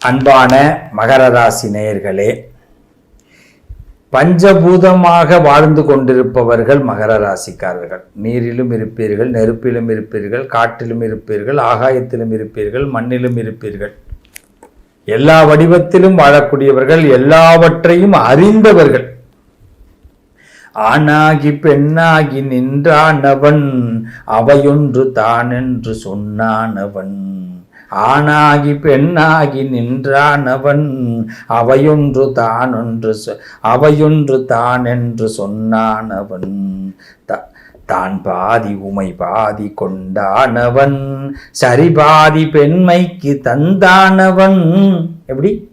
அன்பான மகர ராசி நேயர்களே பஞ்சபூதமாக வாழ்ந்து கொண்டிருப்பவர்கள் மகர ராசிக்காரர்கள் நீரிலும் இருப்பீர்கள் நெருப்பிலும் இருப்பீர்கள் காட்டிலும் இருப்பீர்கள் ஆகாயத்திலும் இருப்பீர்கள் மண்ணிலும் இருப்பீர்கள். எல்லா வடிவத்திலும் வாழக்கூடியவர்கள் எல்லாவற்றையும் அறிந்தவர்கள். ஆணாகி பெண்ணாகி நின்றானவன் அவையொன்று தானென்று சொன்னானவன். ஆணாகி பெண்ணாகி நின்றானவன் அவையொன்று தானொன்று சொ- அவையொன்று என்று சொன்னானவன். த- தான் பாதி உமை பாதி கொண்டானவன் சரி பாதி பெண்மைக்கு தந்தானவன். எப்படி?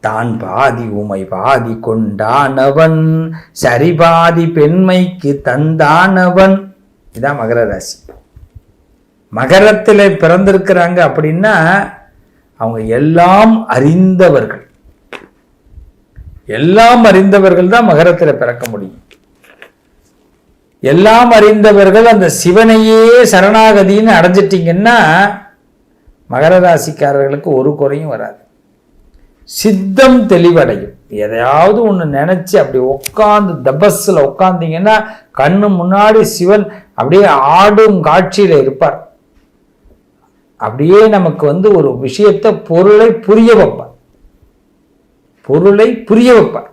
தான் பாதி உமை பாதி கொண்டானவன் சரி பாதி பெண்மைக்கு தந்தானவன். இதான் மகர ராசி. மகரத்தில் பிறந்திருக்கிறாங்க அப்படின்னா அவங்க எல்லாம் அறிந்தவர்கள். எல்லாம் அறிந்தவர்கள் தான் மகரத்தில் பிறக்க முடியும். எல்லாம் அறிந்தவர்கள் அந்த சிவனையே சரணாகதின்னு அடைஞ்சிட்டிங்கன்னா மகர ராசிக்காரர்களுக்கு ஒரு குறையும் வராது. சித்தம் தெளிவடையும். எதையாவது ஒன்று நினச்சி அப்படி உட்காந்து தபஸில் உட்காந்திங்கன்னா கண்ணு முன்னாடி சிவன் அப்படியே ஆடும் காட்சியில் இருப்பார். அப்படியே நமக்கு வந்து ஒரு விஷயத்தை பொருளை புரிய வைப்பார். பொருளை புரிய வைப்பார்.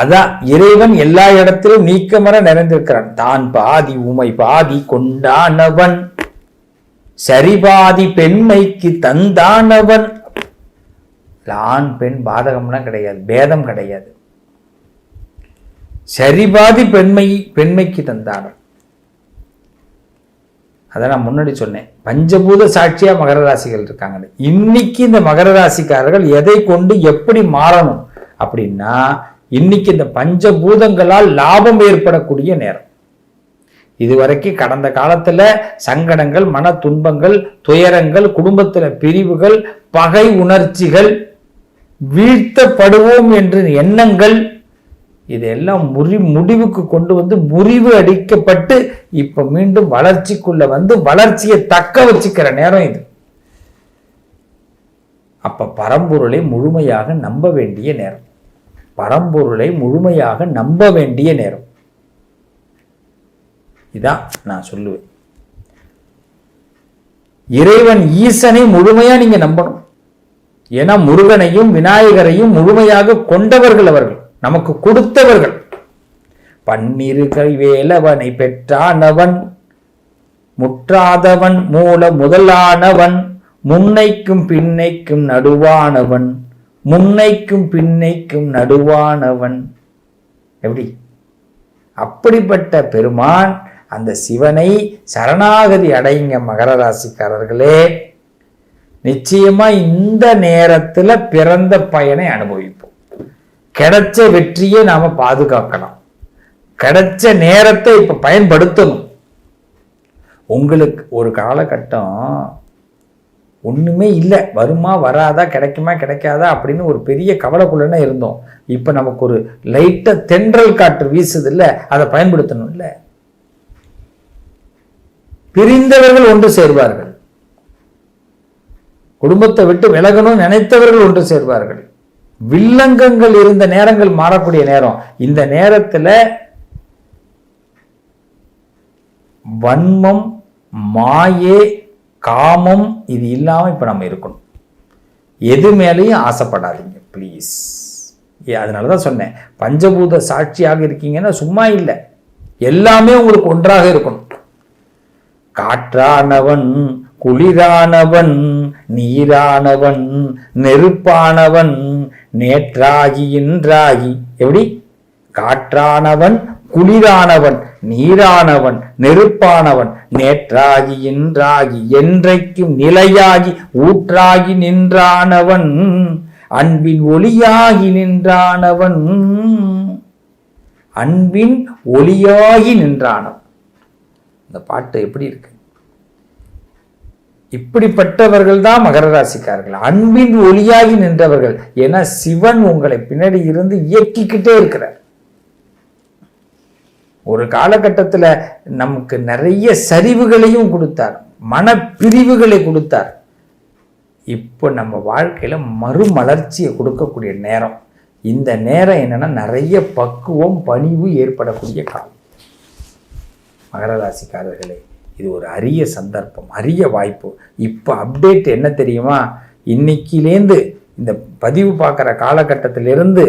அதான் இறைவன் எல்லா இடத்திலும் நீக்கமர நிறைந்திருக்கிறான். தான் பாதி உமை பாதி கொண்டானவன். சரிபாதி பெண்மைக்கு தந்தானவன். ஆண் பெண் பாதகம்லாம் கிடையாது பேதம் கிடையாது. சரிபாதி பெண்மை பெண்மைக்கு தந்தானவன். அதை நான் முன்னாடி சொன்னேன். பஞ்சபூத சாட்சியாக மகர ராசிகள் இருக்காங்க இன்னைக்கு இந்த மகர ராசிக்காரர்கள் எதை கொண்டு எப்படி மாறணும் அப்படின்னா இன்னைக்கு இந்த பஞ்சபூதங்களால் லாபம் ஏற்படக்கூடிய நேரம். இதுவரைக்கும் கடந்த காலத்தில் சங்கடங்கள் மன துன்பங்கள் துயரங்கள் குடும்பத்தில் பிரிவுகள் பகை உணர்ச்சிகள் வீழ்த்தப்படுவோம் என்ற எண்ணங்கள் இதெல்லாம் முறி முடிவுக்கு கொண்டு வந்து முறிவு அடிக்கப்பட்டு இப்போ மீண்டும் வளர்ச்சிக்குள்ள வந்து வளர்ச்சியை தக்க வச்சுக்கிற நேரம் இது. அப்போ பரம்பொருளை முழுமையாக நம்ப வேண்டிய நேரம். பரம்பொருளை முழுமையாக நம்ப வேண்டிய நேரம். இதான் நான் சொல்லுவேன். இறைவன் ஈசனை முழுமையாக நீங்க நம்பணும். ஏன்னா முருகனையும் விநாயகரையும் முழுமையாக கொண்டவர்கள் அவர்கள். நமக்கு கொடுத்தவர்கள். பன்னிரு வேலவனை பெற்றானவன் முற்றாதவன் மூல முதலானவன் முன்னைக்கும் பின்னைக்கும் நடுவானவன் முன்னைக்கும் பின்னைக்கும் நடுவானவன். எப்படி? அப்படிப்பட்ட பெருமான் அந்த சிவனை சரணாகதி அடையுங்க மகர ராசிக்காரர்களே. நிச்சயமா இந்த நேரத்தில் பிறந்த பயனை அனுபவிப்போம். கிடைச்ச வெற்றியை நாம பாதுகாக்கலாம் கிடைச்ச நேரத்தை இப்போ பயன்படுத்தணும். உங்களுக்கு ஒரு காலகட்டம் ஒண்ணுமே இல்லை. வருமா வராதா கிடைக்குமா கிடைக்காதா அப்படின்னு ஒரு பெரிய கவலைக்குள்ளனே இருந்தோம். இப்போ நமக்கு ஒரு லைட்டாக தென்றல் காற்று வீசுது இல்லை அதை பயன்படுத்தணும் இல்லை. பிரிந்தவர்கள் ஒன்று சேர்வார்கள். குடும்பத்தை விட்டு விலகணும் நினைத்தவர்கள் ஒன்று சேர்வார்கள். வில்லங்கங்கள் இருந்த நேரங்கள் மாறக்கூடிய நேரம். இந்த நேரத்துல வன்மம் மாயே காமம் இது இல்லாம இப்ப நம்ம இருக்கணும். எது மேலேயும் ஆசைப்படாதீங்க ப்ளீஸ் அதனால தான் சொன்னேன். பஞ்சபூத சாட்சியாக இருக்கீங்கன்னா சும்மா இல்லை. எல்லாமே உங்களுக்கு ஒன்றாக இருக்கணும். காற்றானவன் குளிரானவன் நீரானவன் நெருப்பானவன் நேற்றாகி இன்றாகி எப்படி? காற்றானவன் குளிரானவன் நீரானவன் நெருப்பானவன். நேற்றாகி இன்றாகி என்றைக்கும் நிலையாகி ஊற்றாகி நின்றானவன். அன்பின் ஒளியாகி நின்றானவன். அன்பின் ஒளியாகி நின்றானவன். இந்த பாட்டு எப்படி இருக்கு? இப்படிப்பட்டவர்கள் தான் மகர ராசிக்காரர்கள். அன்பின் ஒளியாகி நின்றவர்கள். ஏன்னா சிவன் உங்களை பின்னாடி இருந்து இயக்கிக்கிட்டே இருக்கிறார். ஒரு காலகட்டத்தில் நமக்கு நிறைய சரிவுகளையும் கொடுத்தார். மனப்பிரிவுகளை கொடுத்தார். இப்போ நம்ம வாழ்க்கையில் மறுமலர்ச்சியை கொடுக்கக்கூடிய நேரம். இந்த நேரம் என்னென்னா நிறைய பக்குவம் பணிவு ஏற்படக்கூடிய காலம். மகர ராசிக்காரர்களே இது ஒரு அரிய சந்தர்ப்பம் அரிய வாய்ப்பு. இப்போ அப்டேட் என்ன தெரியுமா? இன்னைக்கிலேருந்து இந்த பதிவு பார்க்குற காலகட்டத்திலிருந்து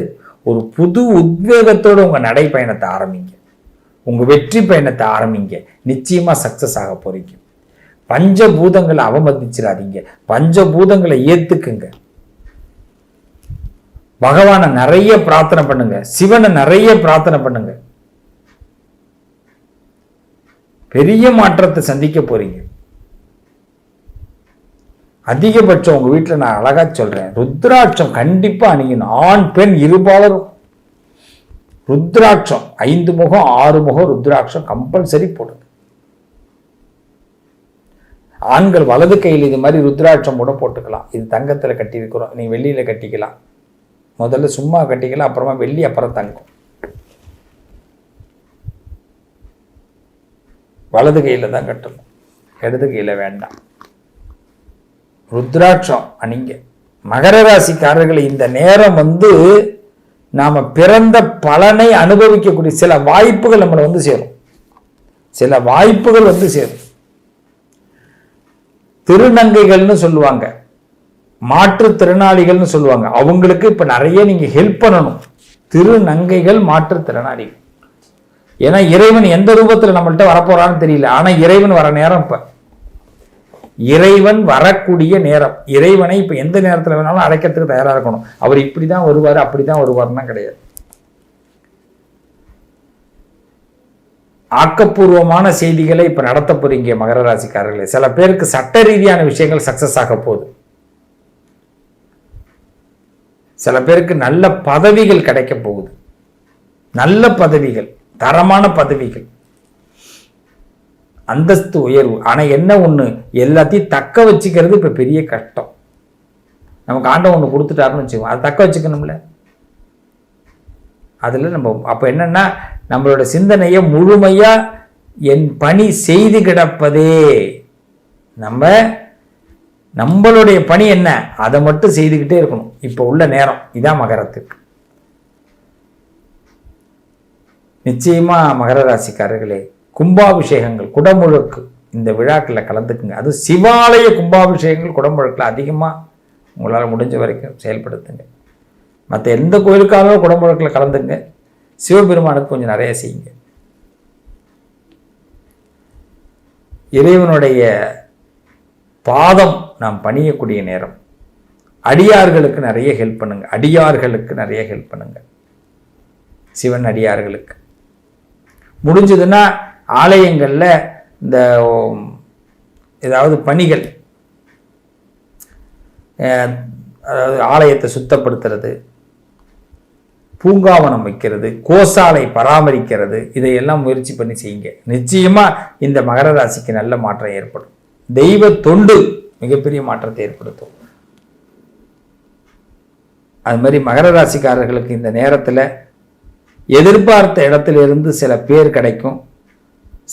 ஒரு புது உத்வேகத்தோடு உங்கள் நடைப்பயணத்தை ஆரம்பிங்க. உங்கள் வெற்றி பயணத்தை ஆரம்பிங்க. நிச்சயமாக சக்ஸஸ் ஆக போறீங்க. பஞ்சபூதங்களை அவமதிச்சிடாதீங்க. பஞ்சபூதங்களை ஏற்றுக்குங்க பகவானை நிறைய பிரார்த்தனை பண்ணுங்க. சிவனை நிறைய பிரார்த்தனை பண்ணுங்கள் பெரிய மாற்றத்தை சந்திக்க போறீங்க. அதிகபட்சம் உங்க வீட்டில் நான் அழகா சொல்றேன் ருத்ராட்சம் கண்டிப்பா அணியணும். ஆண் பெண் இருபாலரும். ருத்ராட்சம் ஐந்து முகம் ஆறு முகம் ருத்ராட்சம் கம்பல்சரி போடுங்க ஆண்கள் வலது கையில் இது மாதிரி ருத்ராட்சம் கூட போட்டுக்கலாம். இது தங்கத்தில் கட்டி வைக்கிறோம் நீ வெள்ளியில் கட்டிக்கலாம். முதல்ல சும்மா கட்டிக்கலாம் அப்புறமா வெள்ளி அப்புறம் தங்கம். வலது கையில் தான் கட்டணும். இடது கையில் வேண்டாம். ருத்ராட்சம் அணிங்க. மகர ராசிக்காரர்கள் இந்த நேரம் வந்து நாம பிறந்த பலனை அனுபவிக்கக்கூடிய சில வாய்ப்புகள் நம்மளை வந்து சேரும். சில வாய்ப்புகள் வந்து சேரும். திருநங்கைகள்னு சொல்லுவாங்க. மாற்றுத்திறனாளிகள்னு சொல்லுவாங்க. அவங்களுக்கு இப்ப நிறைய நீங்க ஹெல்ப் பண்ணணும். திருநங்கைகள் மாற்றுத்திறனாளிகள். ஏன்னா இறைவன் எந்த ரூபத்தில் நம்மள்கிட்ட வரப்போறான்னு தெரியல. ஆனால் இறைவன் வர நேரம் இப்போ. இறைவன் வரக்கூடிய நேரம். இறைவனை இப்போ எந்த நேரத்தில் வேணாலும் அழைக்கிறதுக்கு தயாராக இருக்கணும். அவர் இப்படி தான் வருவார் அப்படிதான் வருவார்னா கிடையாது. ஆக்கப்பூர்வமான செய்திகளை இப்போ நடத்த போறீங்க மகர ராசிக்காரர்களே. சில பேருக்கு சட்ட ரீதியான விஷயங்கள் சக்சஸ் ஆக போகுது. சில பேருக்கு நல்ல பதவிகள் கிடைக்க போகுது. நல்ல பதவிகள். தரமான பதவிகள். அந்தஸ்து உயர்வு. ஆனால் என்ன ஒன்று எல்லாத்தையும் தக்க வச்சுக்கிறது இப்போ பெரிய கஷ்டம். நமக்கு ஆண்டவன் ஒன்று கொடுத்துட்டாருன்னு வச்சுக்கோங்க. அதை தக்க வச்சுக்கணும்ல. அதில் நம்ம அப்போ என்னன்னா நம்மளோட சிந்தனையை முழுமையாக என் பணி செய்து கிடப்பதே. நம்ம நம்மளுடைய பணி என்ன? அதை மட்டும் செய்துக்கிட்டே இருக்கணும். இப்போ உள்ள நேரம். இதான் மகரத்துக்கு. நிச்சயமாக மகர ராசிக்காரர்களே கும்பாபிஷேகங்கள் குடமுழுக்கு இந்த விழாக்களில் கலந்துக்குங்க. அது சிவாலய கும்பாபிஷேகங்கள் குடமுழுக்கில் அதிகமாக உங்களால் முடிஞ்ச வரைக்கும் செயல்படுத்துங்க. மற்ற எந்த கோயிலுக்காகவும் குடமுழுக்கில் கலந்துங்க. சிவபெருமானுக்கு கொஞ்சம் நிறைய செய்யுங்க. இறைவனுடைய பாதம் நாம் பணியக்கூடிய நேரம். அடியார்களுக்கு நிறைய ஹெல்ப் பண்ணுங்க. அடியார்களுக்கு நிறைய ஹெல்ப் பண்ணுங்க. சிவன் அடியார்களுக்கு. முடிஞ்சதுன்னா ஆலயங்களில் இந்த ஏதாவது பணிகள். அதாவது ஆலயத்தை சுத்தப்படுத்துறது. பூங்காவனம் வைக்கிறது. கோசாலை பராமரிக்கிறது. இதையெல்லாம் முயற்சி பண்ணி செய்யுங்க. நிச்சயமாக இந்த மகர ராசிக்கு நல்ல மாற்றம் ஏற்படும். தெய்வ தொண்டு மிகப்பெரிய மாற்றத்தை ஏற்படுத்தும். அது மாதிரி மகர ராசிக்காரர்களுக்கு இந்த நேரத்தில் எதிர்பார்த்த இடத்துல இருந்து சில பேர் கிடைக்கும்.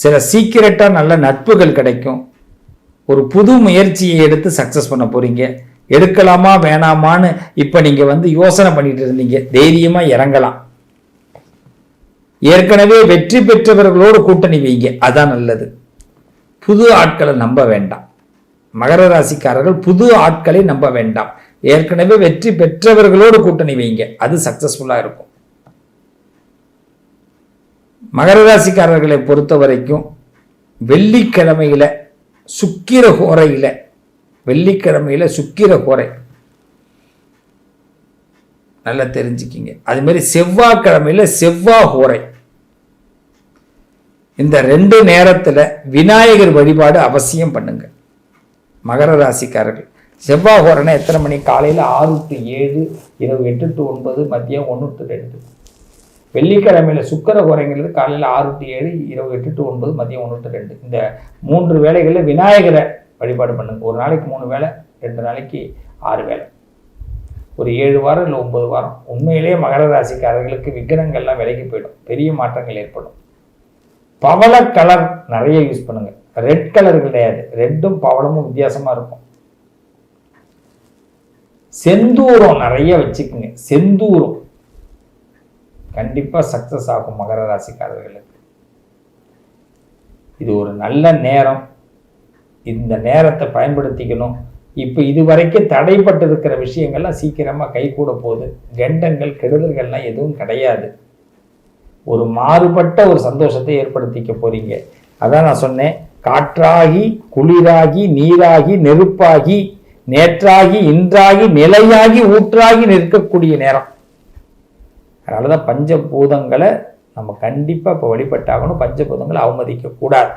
சில சீக்கிரட்டாக நல்ல நட்புகள் கிடைக்கும். ஒரு புது முயற்சியை எடுத்து சக்ஸஸ் பண்ண போகிறீங்க எடுக்கலாமா வேணாமான்னு இப்போ நீங்கள் வந்து யோசனை பண்ணிட்டு இருந்தீங்க. தைரியமாக இறங்கலாம். ஏற்கனவே வெற்றி பெற்றவர்களோடு கூட்டணி வைங்க. அதான் நல்லது. புது ஆட்களை நம்ப வேண்டாம். மகர ராசிக்காரர்கள் புது ஆட்களை நம்ப வேண்டாம். ஏற்கனவே வெற்றி பெற்றவர்களோடு கூட்டணி வைங்க. அது சக்ஸஸ்ஃபுல்லாக இருக்கும். மகர ராசிக்காரர்களை பொறுத்த வரைக்கும் வெள்ளிக்கிழமையில சுக்கிர கோரையில் வெள்ளிக்கிழமையில சுக்கிர கோரை. நல்லா தெரிஞ்சுக்கிங்க. அது மாதிரி செவ்வாய் கோரை. இந்த ரெண்டு நேரத்தில் விநாயகர் வழிபாடு அவசியம் பண்ணுங்க. மகர ராசிக்காரர்கள் செவ்வாய் ஹோரனை எத்தனை மணி? காலையில் ஆறு டு ஏழு இரவு எட்டு டு ஒன்பது மதியம் ஒன்று டு ரெண்டு. வெள்ளிக்கிழமையில் சுக்கர குறைங்கிறது காலையில் ஆறு டு ஏழு இரவு எட்டு டு ஒன்பது மதியம் ஒன்று டு ரெண்டு. இந்த மூன்று வேலைகளில் விநாயகரை வழிபாடு பண்ணுங்க. ஒரு நாளைக்கு மூணு வேலை ரெண்டு நாளைக்கு ஆறு வேலை. ஒரு ஏழு வாரம் இல்லை ஒன்பது வாரம். உண்மையிலேயே மகர ராசிக்காரர்களுக்கு விக்கிரங்கள்லாம் விலைக்கு போயிடும். பெரிய மாற்றங்கள் ஏற்படும். பவள கலர் நிறைய யூஸ் பண்ணுங்கள் ரெட் கலர் கிடையாது. ரெட்டும் பவளமும் வித்தியாசமாக இருக்கும். செந்தூரம் நிறைய வச்சுக்குங்க. செந்தூரம். கண்டிப்பா சக்ஸஸ் ஆகும் மகர ராசிக்காரர்களுக்கு. இது ஒரு நல்ல நேரம். இந்த நேரத்தை பயன்படுத்திக்கணும். இப்போ இதுவரைக்கும் தடைப்பட்டு இருக்கிற விஷயங்கள்லாம் சீக்கிரமா கைகூட போகுது. கெண்டங்கள் கெடுதல்கள்லாம் எதுவும் கிடையாது. ஒரு மாறுபட்ட ஒரு சந்தோஷத்தை ஏற்படுத்திக்க போறீங்க. அதான் நான் சொன்னேன். காற்றாகி குளிராகி நீராகி நெருப்பாகி நேற்றாகி இன்றாகி நிலையாகி ஊற்றாகி நிற்கக்கூடிய நேரம். அதனால தான் பஞ்சபூதங்களை நம்ம கண்டிப்பாக இப்போ வழிபட்டாகணும். பஞ்சபூதங்களை அவமதிக்க கூடாது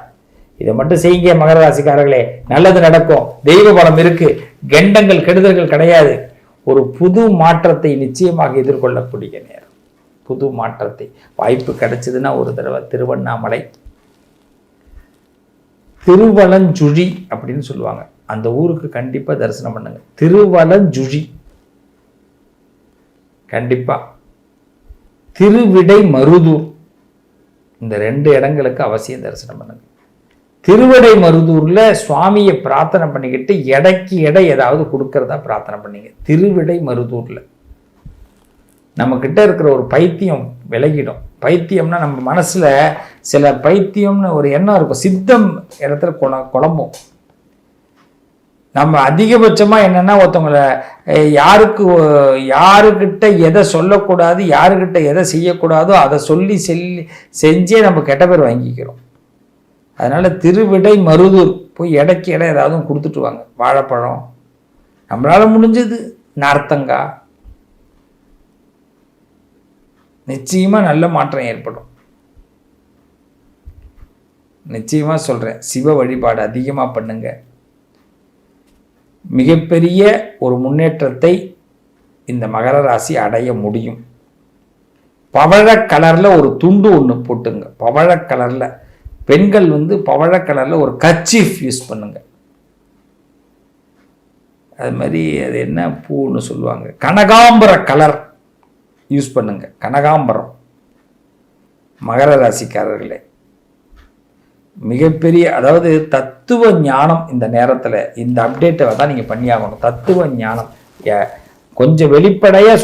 இதை மட்டும் செய்யுங்க மகர ராசிக்காரர்களே. நல்லது நடக்கும். தெய்வ பலம் இருக்கு. கெண்டங்கள் கெடுதல்கள் கிடையாது. ஒரு புது மாற்றத்தை நிச்சயமாக எதிர்கொள்ளக்கூடிய நேரம். புது மாற்றத்தை. வாய்ப்பு கிடைச்சதுன்னா ஒரு தடவை திருவண்ணாமலை. திருவலஞ்சுழி அப்படின்னு சொல்லுவாங்க. அந்த ஊருக்கு கண்டிப்பாக தரிசனம் பண்ணுங்க. திருவலஞ்சுழி. கண்டிப்பாக திருவிடை மருதூர். இந்த ரெண்டு இடங்களுக்கு அவசியம் தரிசனம் பண்ணுங்க. திருவிடை மருதூரில் சுவாமியை பிரார்த்தனை பண்ணிக்கிட்டு எடைக்கு எடை ஏதாவது கொடுக்கறதா பிரார்த்தனை பண்ணிங்க. திருவிடை மருதூரில். நம்மக்கிட்ட இருக்கிற ஒரு பைத்தியம் விலகிடும். பைத்தியம்னா நம்ம மனசில் சில பைத்தியம்னு ஒரு எண்ணம் இருக்கும். சித்தம் இடத்துல குழ குழம்பும். நம்ம அதிகபட்சமாக என்னன்னா ஒருத்தவங்களை யாருக்கு யாருக்கிட்ட எதை சொல்லக்கூடாது யாருக்கிட்ட எதை செய்யக்கூடாதோ அதை சொல்லி செல்லி செஞ்சே நம்ம கெட்ட பேர் வாங்கிக்கிறோம். அதனால் திருவிடை மருதூர் போய் இடைக்கு இடம் ஏதாவது கொடுத்துட்டு வாங்க வாழைப்பழம். நம்மளால் முடிஞ்சது. நார்த்தங்காய் நிச்சயமாக நல்ல மாற்றம் ஏற்படும். நிச்சயமாக சொல்கிறேன் சிவ வழிபாடு அதிகமாக பண்ணுங்கள் மிகப்பெரிய ஒரு முன்னேற்றத்தை இந்த மகர ராசி அடைய முடியும். பவழ கலரில் ஒரு துண்டு ஒன்று போட்டுங்க. பவழ கலரில். பெண்கள் வந்து பவழ கலரில் ஒரு கர்ச்சீஃப் யூஸ் பண்ணுங்க. அது மாதிரி அது என்ன? பூன்னு சொல்லுவாங்க. கனகாம்பர கலர் யூஸ் பண்ணுங்க. கனகாம்பரம். மகர ராசிக்காரர்களே. மிகப்பெரிய அதாவது தத்துவ ஞானம் இந்த நேரத்தில் இந்த அப்டேட்டை தான் நீங்கள் பண்ணியாகணும். தத்துவ ஞானம். கொஞ்சம் வெளிப்படையாக